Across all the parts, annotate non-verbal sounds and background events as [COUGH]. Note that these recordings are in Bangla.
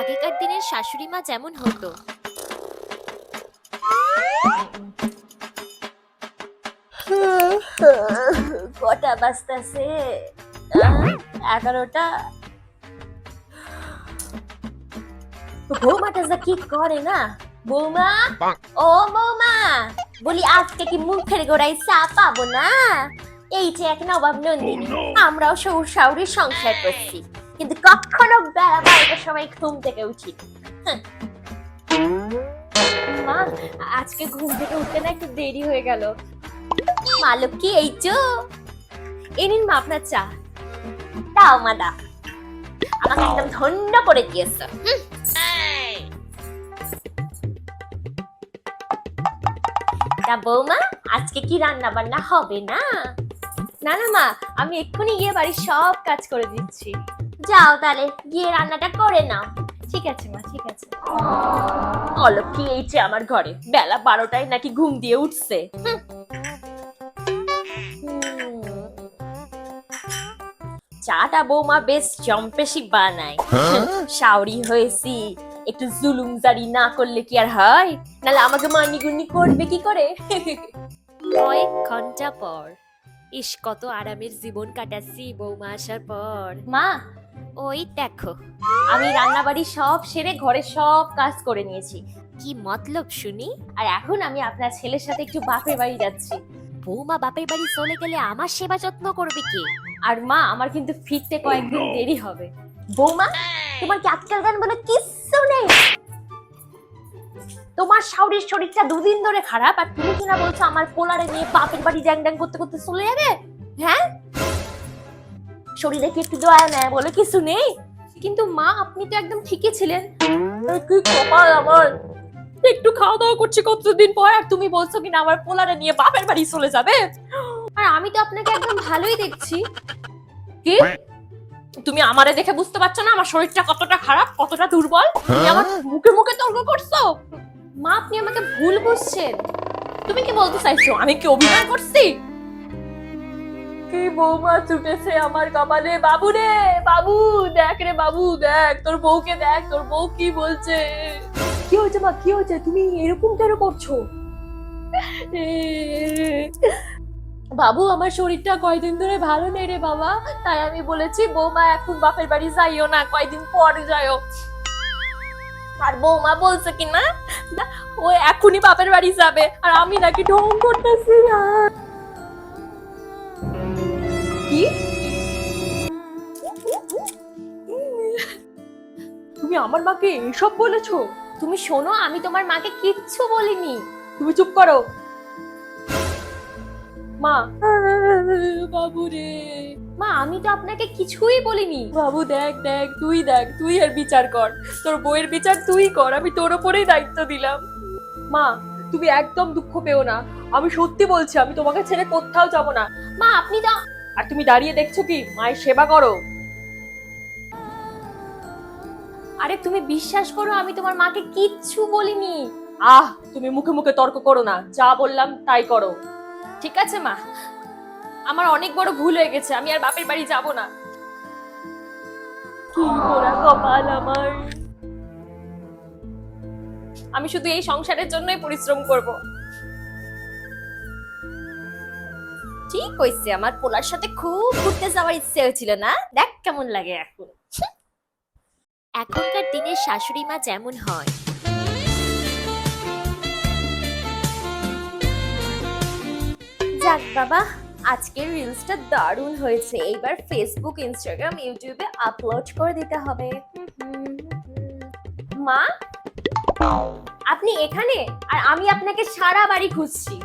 আগেকার দিনের শাশুড়ি মা যেমন হতো। কটা বাজতেছে? এগারোটা? বৌমাটা যা কি করে না? বৌমা? ও বৌমা বলি আজকে কি মুখের গোড়ায় চা পাবো না? এই যে এক নবাব নন্দিনী আমরাও সৌর শাউরির সংসার করছি। কিন্তু কখনো বেলা বারোটার সময় ঘুম থেকে উঠি। মা, আজকে ঘুম থেকে উঠতে না একটু দেরি হয়ে গেল। মালক কি এই মা আপনার চা। দাও মা, দাও। আমাকে একদম ধন্য করে দিয়েছ। তা বৌমা, আজকে কি রান্না বান্না হবে না? না না মা, আমি এক্ষুনি গিয়ে বাড়ির সব কাজ করে দিচ্ছি। যাও তাহলে গিয়ে রান্নাটা করে নাও। ঠিক আছে মা ঠিক আছে। অলক কি এই আমার ঘরে বেলা বারোটায় নাকি ঘুম দিয়ে উঠছে। চাটা বৌমা বেশ জম্পেশি বানায়। শাওরি হয়েছি একটু জুলুম জারি না করলে কি আর হয়? নাহলে আমাকে মানিগুনি করবে কি করে? কয়েক ঘণ্টা পর ইস কত আরামের জীবন কাটাচ্ছি বৌমা আসার পর। মা ওই দেখো আমি রান্নাবাড়ি সব সেরে ঘরে সব কাজ করে নিয়েছি। কি মতলব শুনি? আর এখন আমি আপনার ছেলের সাথে একটু বাপের বাড়ি যাচ্ছি। বৌমা বাপের বাড়ি চলে গেলে আমার সেবা যত্ন করবে কে? আর মা আমার কিন্তু ফিরতে কয়েকদিন দেরি হবে। বৌমা তোমার কি আজকাল গান বলে কিচ্ছু নেই? তোমার শাওরির শরীরটা দুদিন ধরে খারাপ আর তুমি কিনা বলছো আমার পোলারে নিয়ে বাপের বাড়ি ড্যাং ড্যাং করতে করতে চলে যাবে? হ্যাঁ? শরীরে কি একটু দয়া নেয় বলে কিছু নেই? কিন্তু মা আপনি তো একদম ঠিকই ছিলেন। কি কপাল আমার একটু খাওয়া দাওয়া করছি কতদিন পর আর তুমি বলছো কিনা আমার পোলারে নিয়ে বাপের বাড়ি চলে যাবে? আর আমি তো আপনাকে একদম ভালোই দেখছি। কি? তুমি আমারে দেখে বুঝতে পারছ না আমার শরীরটা কতটা খারাপ কতটা দুর্বল? তুমি আমার মুখে মুখে তর্ক করছ? মা আপনি আমাকে ভুল বুঝছেন। তুমি কি বলতে চাইছো? আমি কি অভিনয় করছি? কি বৌমা ছুটেছে আমার কপালে? বাবু রে বাবু দেখ রে বাবু দেখ তোর বউকে দেখ তোর বউ কি বলছে? কি হয়েছে মা? কি হয়েছে? তুমি এরকম কেন করছ? বাবু আমার শরীরটা কয়দিন ধরে ভালো নেই রে বাবা। তাই আমি বলেছি বৌমা এখন বাপের বাড়ি যাইও না কয়দিন পর যাইও। আর বৌমা বলছে কি না না, ও এখনই বাপের বাড়ি যাবে আর আমি নাকি ঢং করতেছি না। আমার মাকে এসব বলেছ? তুমি শোনো আমি তোমার মাকে কিচ্ছু বলিনি। তুমি চুপ করো। মা। বাবু রে মা আমি তো আপনাকে কিছুই বলিনি। বাবু দেখ দেখ তুই দেখ তুই এর বিচার কর। তোর বইয়ের বিচার তুই কর আমি তোর ওপরেই দায়িত্ব দিলাম। মা তুমি একদম দুঃখ পেও না। আমি সত্যি বলছি আমি তোমাকে ছেড়ে কোথাও যাব না। মা আপনি তো আর তুমি দাঁড়িয়ে দেখছ কি? মায়ের সেবা করো। আরে তুমি বিশ্বাস করো আমি তোমার মাকে কিচ্ছু বলিনি। আহ তুমি মুখে মুখে তর্ক করো না যা বললাম তাই করো। ঠিক আছে মা। আমার অনেক বড় ভুল হয়ে গেছে আমি আর বাপের বাড়ি যাব না। কি পোড়া কপাল আমার। আমি শুধু এই সংসারের জন্যই পরিশ্রম করব। ঠিক হয়েছে আমার পোলার সাথে খুব ঘুরতে যাওয়ার ইচ্ছে হয়েছিল না? দেখ কেমন লাগে এখন। এখনকার দিনের শাশুড়ি মা যেমন হয়। যাক বাবা, আজকের রিলসটা দারুণ হয়েছে। এইবার ফেসবুক ইনস্টাগ্রাম ইউটিউবে আপলোড করে দিতে হবে। মা, আপনি এখানে? আর আমি আপনাকে সারা বাড়ি খুঁজছি।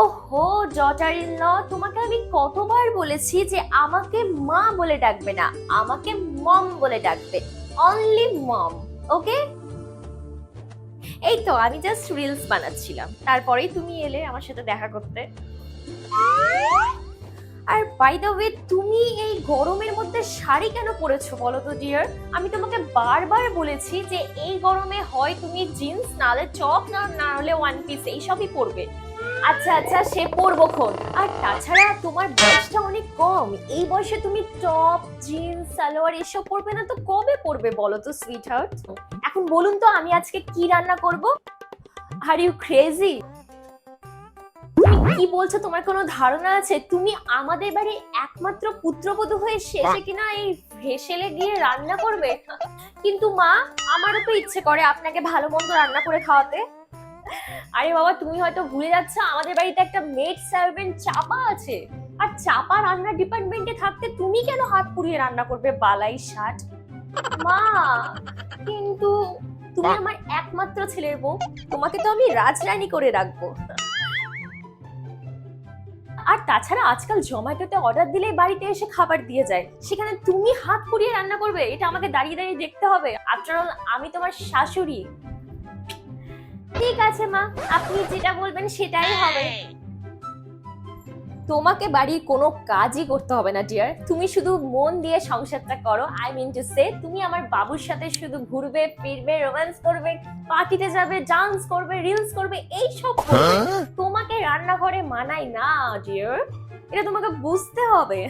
ওহো ডটার ইন ল তোমাকে আমি কতবার বলেছি যে আমাকে মা বলে ডাকবে না, আমাকে মম বলে ডাকবে। অনলি মম ওকে এই তো আমি জাস্ট রিলস বানাচ্ছিলাম। তারপরেই তুমি এলে আমার সাথে দেখা করতে। আর বাই দ্য ওয়ে তুমি এই গরমের মধ্যে শাড়ি কেন পরেছো বলো তো ডিয়ার আমি তোমাকে বারবার বলেছি যে এই গরমে হয় তুমি জিন্স নালে টপ না না হলে ওয়ান পিস এইসবই পরবে। আচ্ছা আচ্ছা সে পরবক্ষণ আর তাছাড়া তোমার বয়সটা অনেক কম। এই বয়সে তুমি টপ জিন্স সালোয়ার এসব পরবে না তো কবে পরবে বলো তো সুইট হার্ট এখন বলুন তো আমি আজকে কি রান্না করব? আর ইউ ক্রেজি তুমি কি বলছো? তোমার কোনো ধারণা আছে? তুমি আমাদের বাড়ি একমাত্র পুত্রবধূ হয়ে শেষে কিনা এই ভেসেলে গিয়ে রান্না করবে? কিন্তু মা আমারও তো ইচ্ছে করে আপনাকে ভালো মন্দ রান্না করে খাওয়াতে। আরে বাবা তুমি হয়তো ভুলে যাচ্ছ আমাদের বাড়িতে একটা মেড সার্ভেন্ট চাপা আছে। আর চাপা রান্নার ডিপার্টমেন্টে থাকতে তুমি কেন হাত পুড়িয়ে রান্না করবে বালাই শাট মা কিন্তু তুমি আমার একমাত্র ছেলের বউ তোমাকে তো আমি রাজরানী করে রাখব। আর তাছাড়া আজকাল জোম্যাটোতে অর্ডার দিলেই বাড়িতে এসে খাবার দিয়ে যায়। সেখানে তুমি হাত পুড়িয়ে রান্না করবে এটা আমাকে দাঁড়িয়ে দাঁড়িয়ে দেখতে হবে। আফটার অল আমি তোমার শাশুড়ি। ঠিক আছে মা। আপনি যেটা বলবেন সেটাই হবে। তোমাকে বাড়ির কোনো কাজই করতে হবে না ডিয়ার তুমি শুধু মন দিয়ে সংসারটা করো। আই মিন টু সে তুমি আমার বাবুর সাথে শুধু ঘুরবে ফিরবে রোম্যান্স করবে পার্টিতে যাবে ডান্স করবে রিলস করবে এই সব করবে। তোমাকে রান্নাঘরে মানাই না ডিয়ার এটা তোমাকে বুঝতে হবে।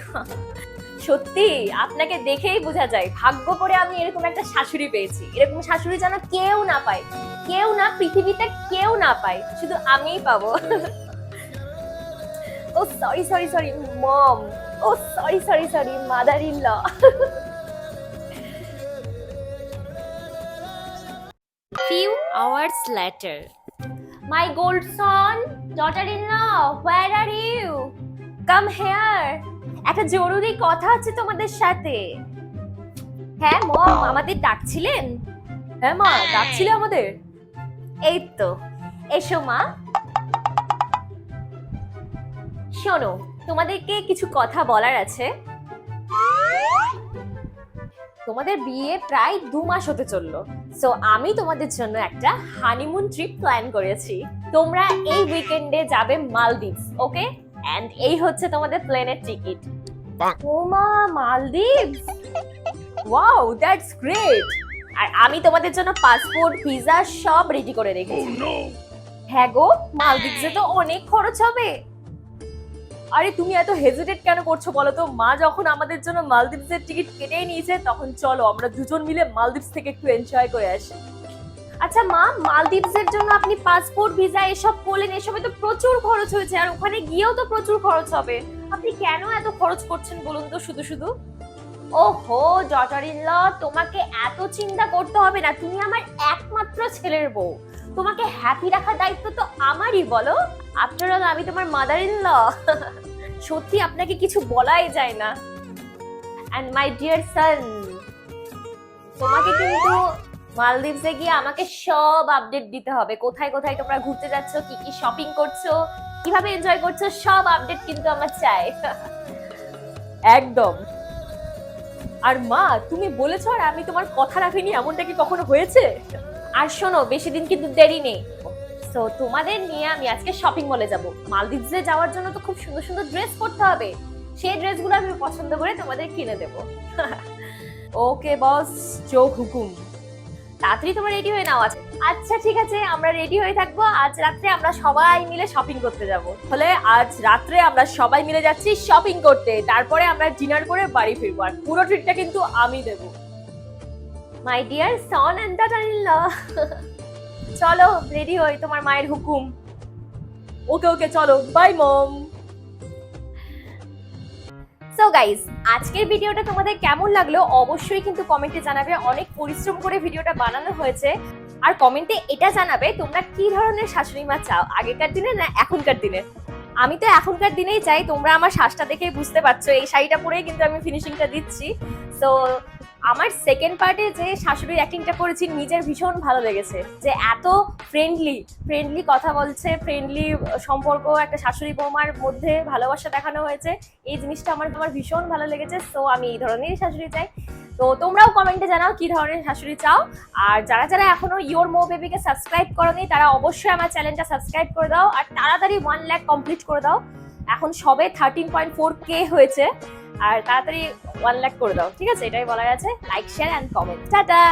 [LAUGHS] সত্যি আপনাকে দেখেই বোঝা যায়। ভাগ্য করে আমি এরকম একটা শাশুড়ি পেয়েছি। এরকম শাশুড়ি যেন কেউ না পায়। কেউ না পৃথিবীতে কেউ না পায় শুধু আমিই পাবো। ও sorry sorry sorry mom oh sorry sorry sorry mother in law few hours later. My gold son daughter in law where are you come here একটা জরুরি কথা আছে তোমাদের সাথে। হ্যাঁ মম আমাদের ডাকছিলেন? হ্যাঁ মা ডাকছিলে আমাদের? এই তো এসো মা। শোনো তোমাদেরকে কিছু কথা বলার আছে। তোমাদের বিয়ে প্রায় দু মাস হতে চলল। সো আমি তোমাদের জন্য একটা হানিমুন ট্রিপ প্ল্যান করেছি। তোমরা এই উইকেন্ডে যাবে মালদ্বীপস ওকে এন্ড এই হচ্ছে তোমাদের প্লেনের টিকিট ওমা মালদ্বীপস? ওয়াও দ্যাটস গ্রেট আর আমি তোমাদের জন্য পাসপোর্ট ভিসা সব রেডি করে রেখেছি। হ্যাঁ গো মালদ্বীপসে তো অনেক খরচ হবে। আরে তুমি এত হেজিটেট কেন করছ বলো তো? মা যখন আমাদের জন্য মালদ্বীপসের টিকিট কেটেই নিয়েছে তখন চলো আমরা দুজন মিলে মালদ্বীপস থেকে একটু এনজয় করে আসি। আচ্ছা মা মালদ্বীপসের জন্য আপনি পাসপোর্ট ভিসা এসব করলেন এসবে তো প্রচুর খরচ হয়েছে আর ওখানে গিয়েও তো প্রচুর খরচ হবে। আপনি কেন এত খরচ করছেন বলুন তো শুধু শুধু? ওহো ডটার ইন ল তোমাকে এত চিন্তা করতে হবে না। তুমি আমার একমাত্র ছেলের বউ। তোমাকে হ্যাপি রাখার দায়িত্ব তো আমারই, বলো। আফটার অল আমি তোমার মাদার ইন ল সত্যি আপনাকে কিছু বলাই যায় না। অ্যান্ড মাই ডিয়ার সান তোমাকে কিন্তু মালদ্বীপসে গিয়ে আমাকে সব আপডেট দিতে হবে। কোথায় কোথায় তোমরা ঘুরতে যাচ্ছ, কি কি শপিং করছ, কীভাবে এনজয় করছ, সব আপডেট কিন্তু আমার চাই। একদম। আর মা, তুমি বলেছ আর আমি তোমার কথা রাখিনি, এমনটা কি কখনো হয়েছে? আর শোনো, বেশি দিন কিন্তু দেরি নেই। তো তোমাদের নিয়ে আমি আজকে শপিং মলে যাব। মালদ্বীপসে যাওয়ার জন্য তো খুব সুন্দর সুন্দর ড্রেস পরতে হবে। সেই ড্রেসগুলো আমি পছন্দ করে তোমাদের কিনে দেব। ওকে বস চোখ হুকুম। তাড়াতাড়ি তোমার রেডি হয়ে নাও আজ আচ্ছা ঠিক আছে, আমরা রেডি হয়ে থাকব। আজ রাত্রে আমরা সবাই মিলে শপিং করতে যাব। ফলে আজ রাত্রে আমরা সবাই মিলে যাচ্ছি শপিং করতে। তারপরে আমরা ডিনার করে বাড়ি ফিরবো। আর পুরো ট্রিটটা কিন্তু আমি দেব। মাই ডিয়ার সন এন্ড দাদার চলো রেডি হই তোমার মায়ের হুকুম। ওকে ওকে, চলো বাই মম সো গাইস আজকের ভিডিওটা তোমাদের কেমন লাগল? অবশ্যই কিন্তু কমেন্টে জানাবে। অনেক পরিশ্রম করে ভিডিওটা বানানো হয়েছে। আর কমেন্টে এটা জানাবে তোমরা কি ধরনের শাশুড়ি মা চাও, আগেকার দিনে না এখনকার দিনে? আমি তো এখনকার দিনেই চাই, তোমরা আমার শ্বাসটা দেখেই বুঝতে পারছ, এই শাড়িটা পরেই কিন্তু আমি ফিনিশিংটা দিচ্ছি। তো আমার সেকেন্ড পার্টে যে শাশুড়ির অ্যাক্টিংটা করেছি, নিজের ভীষণ ভালো লেগেছে। যে এত ফ্রেন্ডলি ফ্রেন্ডলি কথা বলছে ফ্রেন্ডলি সম্পর্ক, একটা শাশুড়ি বৌমার মধ্যে ভালোবাসা দেখানো হয়েছে, এই জিনিসটা আমার আমার ভীষণ ভালো লেগেছে। সো আমি এই ধরনেরই শাশুড়ি চাই। তো তোমরাও কমেন্টে জানাও কি ধরনের শাশুড়ি চাও। আর যারা যারা এখনও ইয়োর মো বেবিকে সাবস্ক্রাইব করনি, তারা অবশ্যই আমার চ্যানেলটা সাবস্ক্রাইব করে দাও আর তাড়াতাড়ি ওয়ান ল্যাক কমপ্লিট করে দাও। এখন সবে থার্টিন পয়েন্ট ফোর কে হয়েছে, আর তাড়াতাড়ি ওয়ান ল্যাক করে দাও, ঠিক আছে? এটাই বলার আছে। Like share and comment tata!